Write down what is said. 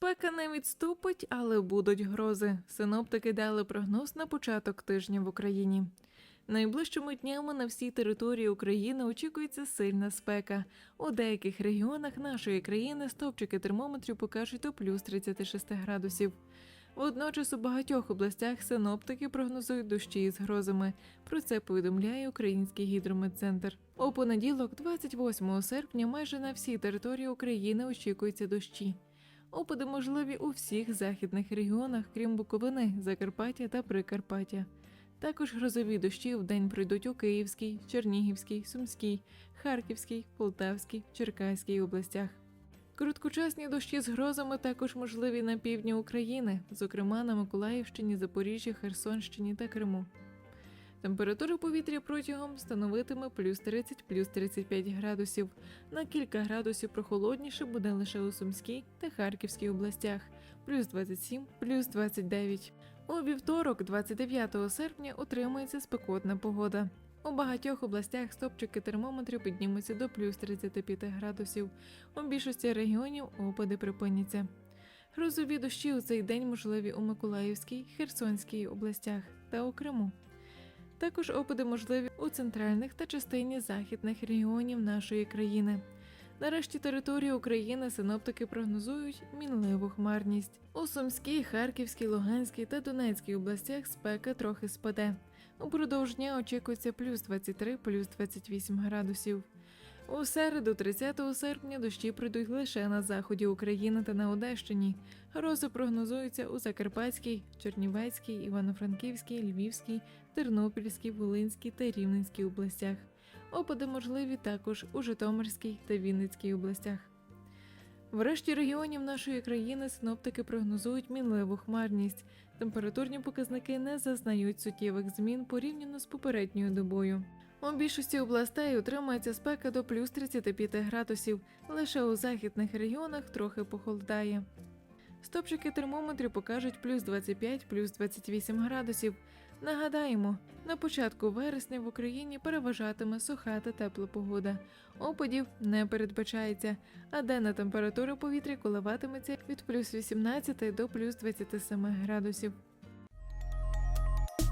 Спека не відступить, але будуть грози. Синоптики дали прогноз на початок тижня в Україні. Найближчими днями на всій території України очікується сильна спека. У деяких регіонах нашої країни стовпчики термометрів покажуть до плюс 36 градусів. Водночас у багатьох областях синоптики прогнозують дощі з грозами. Про це повідомляє Український гідрометцентр. У понеділок, 28 серпня, майже на всій території України очікуються дощі. Опади можливі у всіх західних регіонах, крім Буковини, Закарпаття та Прикарпаття. Також грозові дощі в день пройдуть у Київській, Чернігівській, Сумській, Харківській, Полтавській, Черкаській областях. Короткочасні дощі з грозами також можливі на півдні України, зокрема на Миколаївщині, Запоріжжі, Херсонщині та Криму. Температура повітря протягом становитиме плюс 30 плюс 35 градусів. На кілька градусів прохолодніше буде лише у Сумській та Харківській областях, плюс 27, плюс 29. У вівторок, 29 серпня, отримується спекотна погода. У багатьох областях стопчики термометрів піднімуться до плюс 35 градусів. У більшості регіонів опади припиняться. Грозові дощі у цей день можливі у Миколаївській, Херсонській областях та у Криму. Також опади можливі у центральних та частині західних регіонів нашої країни. Нарешті території України синоптики прогнозують мінливу хмарність. У Сумській, Харківській, Луганській та Донецькій областях спека трохи спаде. Упродовж дня очікується плюс 23, плюс 28 градусів. У середу, 30 серпня, дощі прийдуть лише на заході України та на Одещині. Грози прогнозуються у Закарпатській, Чернівецькій, Івано-Франківській, Львівській, Тернопільській, Волинській та Рівненській областях. Опади можливі також у Житомирській та Вінницькій областях. В решті регіонів нашої країни синоптики прогнозують мінливу хмарність. Температурні показники не зазнають суттєвих змін порівняно з попередньою добою. У більшості областей утримується спека до плюс 35 градусів, лише у західних регіонах трохи похолодає. Стопчики термометрів покажуть плюс 25, плюс 28 градусів. Нагадаємо, на початку вересня в Україні переважатиме суха та тепла погода. Опадів не передбачається, а денна температура повітря коливатиметься від плюс 18 до плюс 27 градусів.